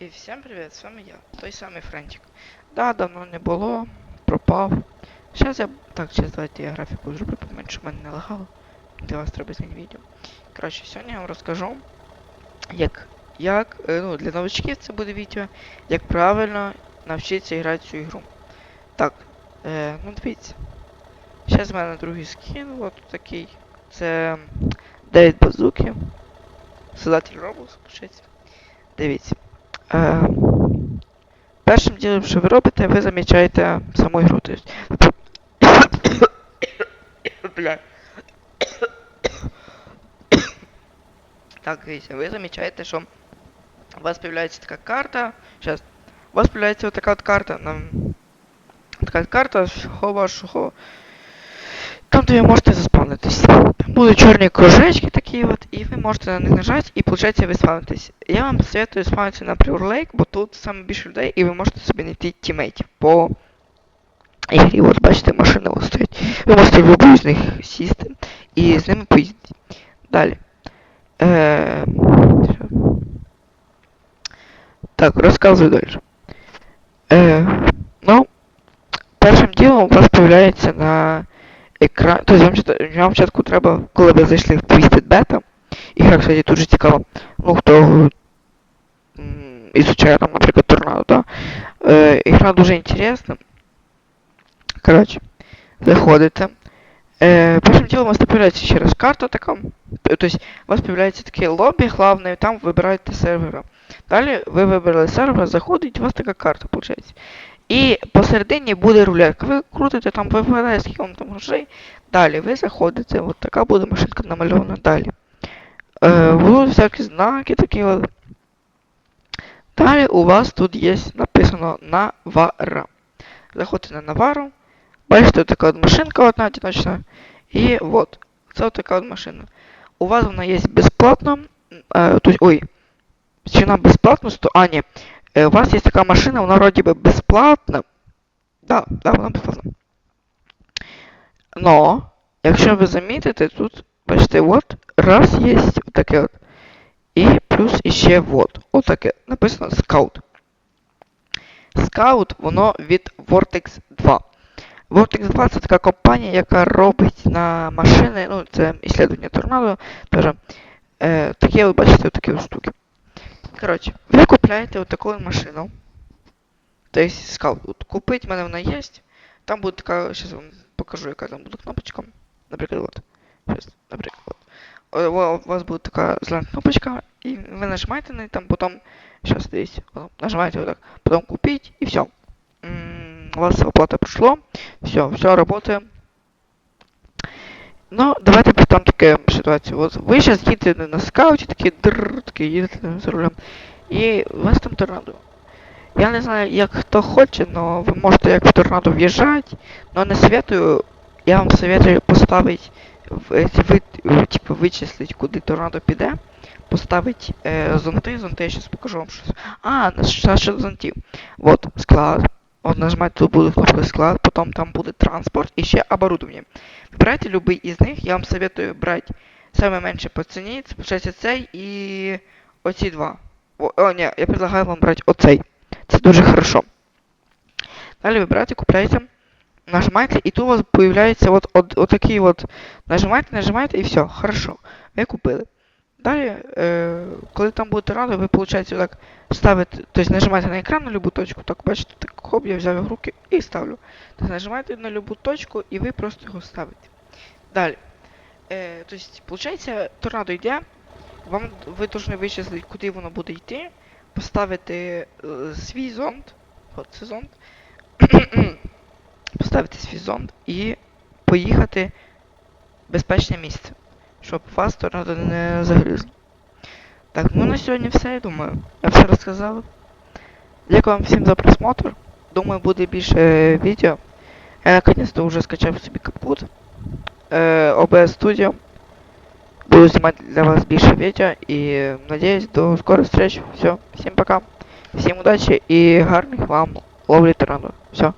І всім привіт, з вами я, той самий Френчик. Да, давно не було, пропав. Зараз я. Так, зараз давайте я графіку зроблю, поменше, мене не лагало. Для вас треба зняти відео. Коротше, сьогодні я вам розкажу, як. Як, е, ну, для новичків це буде відео, як правильно навчитися грати цю ігру. Так, е, ну дивіться. Зараз в мене другий скін, от такий. Це Девід Базуки. Создатель Roblox, включається. Дивіться. Е, першим ділом, що ви робите, ви замічаєте саму ігру. Так, дивіться, ви замічаєте, що у вас появляється така карта. Зараз. У вас появляється така от карта. Нам... Така карта, що вашого. Там, де ви можете заспавнитись. Там будуть чорні кружечки такі от, і ви можете на них нажати, і виходить ви спавнитесь. Я вам советую спавнитися на Lake, бо тут саме більше людей, і ви можете собі знайти тімейтів по ігрі. От бачите, машини ось стоять. Ви можете в любу з них сісти і з ними поїздити. Далі. Е... Так, розказую далі. Е... Ну, першим ділом у вас появляється на екран. Тобто вам, спочатку треба, коли ви зайшли в Twisted Beta, ігра, кстати, дуже цікава. Ну, хто м, ізучає там, наприклад, торнадо, да? Е, ігра дуже інтересна. Коротше, заходите. Е, першим ділом у вас не появляється ще раз карта така. Тобто у вас появляється таке лобі главне, і там вибираєте сервера. Далі ви вибрали сервер, заходить, у вас така карта, виходить. І посередині буде рулетка. Ви крутите там, ви вибираєте, скільки вам там грошей. Далі ви заходите, от така буде машинка намальована далі. Е, будуть всякі знаки такі от. Далі у вас тут є написано Навара. Заходите на Навару. Бачите, така от машинка одна одиночна. І от, це от така от машина. У вас вона є безплатно. Е, есть, ой, вона безплатно, сто... А, ні. Е, у вас є така машина, вона вроді би безплатна. Да, да, вона безплатна. Но, якщо ви замітите, тут, бачите, от, раз є таке от. І плюс іще вот. Отаке. Написано Scout. Scout, воно від Vortex 2. Vortex 2 це така компанія, яка робить на машини, ну, це іслідування торнадо, теж. Е, такі, от, бачите, такі штуки. Коротше, ви купляєте от таку машину. Тобто Scout. От, купить, в мене вона є. Там буде така, зараз вам покажу, яка там буде кнопочка. Наприклад, от. Щас, наприклад, от. О, о, У вас буде така зелена кнопочка, і ви нажимаєте на неї, там потім, сейчас дивіться, потім нажимаєте вот так, потім купить, і все. У вас оплата пройшло, все, все работає. Ну, давайте там таке ситуацію. От ви зараз їдете на скауті, такі др, такі їдете за рулем, і у вас там торнадо. Я не знаю, як хто хоче, но ви можете як в торнадо в'їжджати, но не советую, я вам советую поставити ви, типу, вичислити, куди торнадо піде, поставити е, зонти, зонти, я зараз покажу вам щось. А, на щодо зонтів. Вот, склад. От нажимаєте, тут буде кнопка склад, потім там буде транспорт і ще оборудование. Вибирайте любий із них, я вам советую брати саме менше по ціні, це виходить цей і оці два. О, о, ні, я предлагаю вам брати оцей. Це дуже хорошо. Далі вибираєте, купляєте, нажимаєте, і тут у вас появляється от, от, от такий от. Нажимаєте, нажимаєте і все, хорошо. Ви купили. Далі, е, коли там будете ради, ви, виходить, так ставите, тобто нажимаєте на екран на любу точку, так бачите, так хоп, я взяв в руки і ставлю. Тобто нажимаєте на любу точку і ви просто його ставите. Далі. Е, тобто, виходить, торнадо йде, вам ви повинні вичислити, куди воно буде йти, поставити е, свій зонд, от це зонд, поставити свій зонд і поїхати в безпечне місце, щоб вас торнадо не загризло. Так, ну на сьогодні все, я думаю. Я все розказав. Дякую вам всім за просмотр. Думаю, буде більше е, відео. Я наконец-то вже скачав собі капут. Е, OBS Studio. Буду знімати для вас більше відео і надіюсь до скорих встреч. Все, всім пока. Всім удачі і гарних вам ловлі торнадо. Все.